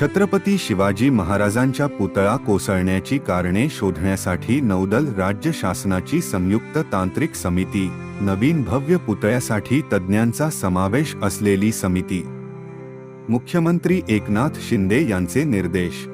छत्रपती शिवाजी महाराजांच्या पुतळा कोसळण्याची कारणे शोधण्यासाठी नौदल राज्य शासनाची संयुक्त तांत्रिक समिती नवीन भव्य पुतळ्यासाठी तज्ज्ञांचा समावेश असलेली समिती. मुख्यमंत्री एकनाथ शिंदे यांचे निर्देश.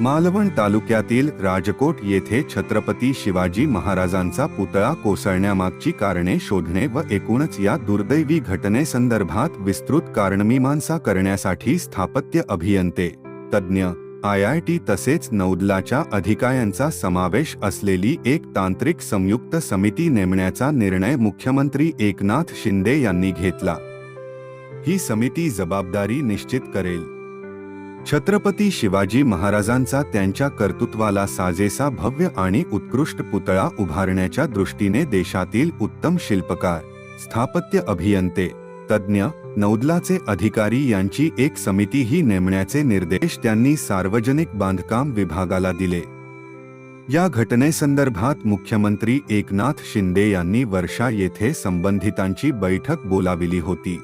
मालवण तालुक्यातील राजकोट येथे छत्रपती शिवाजी महाराजांचा पुतळा कोसळण्यामागची कारणे शोधणे व एकूणच या दुर्दैवी घटनेसंदर्भात विस्तृत कारणमीमांसा करण्यासाठी स्थापत्य अभियंते तज्ज्ञ आय आय टी तसेच नौदलाच्या अधिकाऱ्यांचा समावेश असलेली एक तांत्रिक संयुक्त समिती नेमण्याचा निर्णय मुख्यमंत्री एकनाथ शिंदे यांनी घेतला. ही समिती जबाबदारी निश्चित करेल. छत्रपती शिवाजी महाराजांचा त्यांच्या कर्तृत्वाला साजेसा भव्य आणि उत्कृष्ट पुतळा उभारण्याच्या दृष्टीने देशातील उत्तम शिल्पकार स्थापत्य अभियंते तज्ज्ञ नौदलाचे अधिकारी यांची एक समितीही नेमण्याचे निर्देश त्यांनी सार्वजनिक बांधकाम विभागाला दिले. या घटनेसंदर्भात मुख्यमंत्री एकनाथ शिंदे यांनी वर्षा येथे संबंधितांची बैठक बोलाविली होती.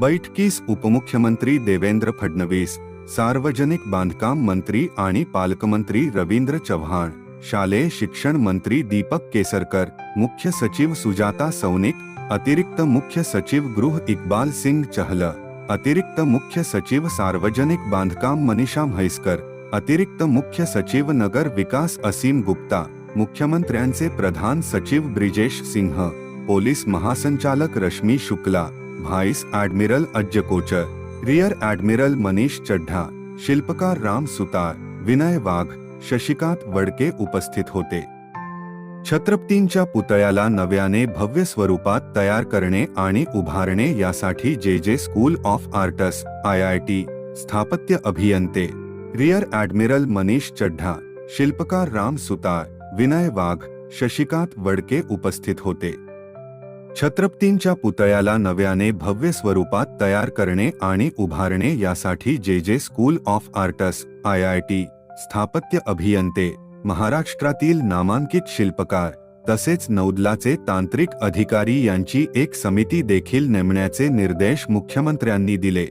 बैठकीस उपमुख्यमंत्री देवेंद्र फडणवीस, सार्वजनिक बांधकाम मंत्री आणि पालकमंत्री रवींद्र चव्हाण, शालेय शिक्षण मंत्री दीपक केसरकर, मुख्य सचिव सुजाता सौनिक अतिरिक्त मुख्य सचिव गृह इकबाल सिंग चहल, अतिरिक्त मुख्य सचिव सार्वजनिक बांधकाम मनीषा म्हैसकर अतिरिक्त मुख्य सचिव नगर विकास असीम गुप्ता, मुख्यमंत्र्यांचे प्रधान सचिव ब्रिजेश सिंह, पोलीस महासंचालक रश्मी शुक्ला व्हाईस ॲडमिरल अज्ज कोचर रिअर ॲडमिरल मनीष चड्ढा शिल्पकार राम सुतार विनय वाघ शशिकांत वडके उपस्थित होते छत्रपतींच्या पुतळ्याला नव्याने भव्य स्वरूपात तयार करणे आणि उभारणे यासाठी जे जे school of arts I I T स्थापत्य अभियंते रिअर ॲडमिरल मनीष चड्ढा शिल्पकार राम सुतार विनय वाघ शशिकांत वडके उपस्थित होते छत्रपतींच्या पुतळ्याला नव्याने भव्य स्वरूपात तयार करणे आणि उभारणे यासाठी जे जे school of arts I I T स्थापत्य अभियंते महाराष्ट्रातील नामांकित शिल्पकार तसेच नौदलाचे तांत्रिक अधिकारी यांची एक समिती देखील नेमण्याचे निर्देश मुख्यमंत्र्यांनी दिले.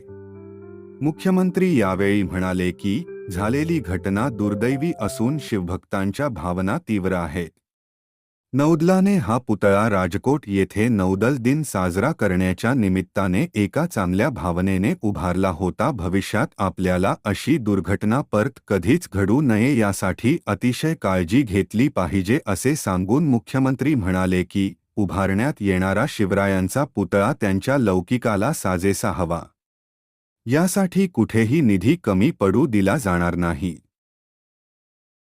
मुख्यमंत्री यावेळी म्हणाले की झालेली घटना दुर्दैवी असून शिवभक्तांच्या भावना तीव्र आहेत. नौदलाने हा पुतळा राजकोट येथे नौदल दिन साजरा करण्याच्या निमित्ताने एका चांगल्या भावनेने उभारला होता. भविष्यात आपल्याला अशी दुर्घटना परत कधीच घडू नये यासाठी अतिशय काळजी घेतली पाहिजे असे सांगून मुख्यमंत्री म्हणाले की उभारण्यात येणारा शिवरायांचा पुतळा त्यांच्या लौकिकाला साजेसा हवा. यासाठी कुठेही निधी कमी पडू दिला जाणार नाही.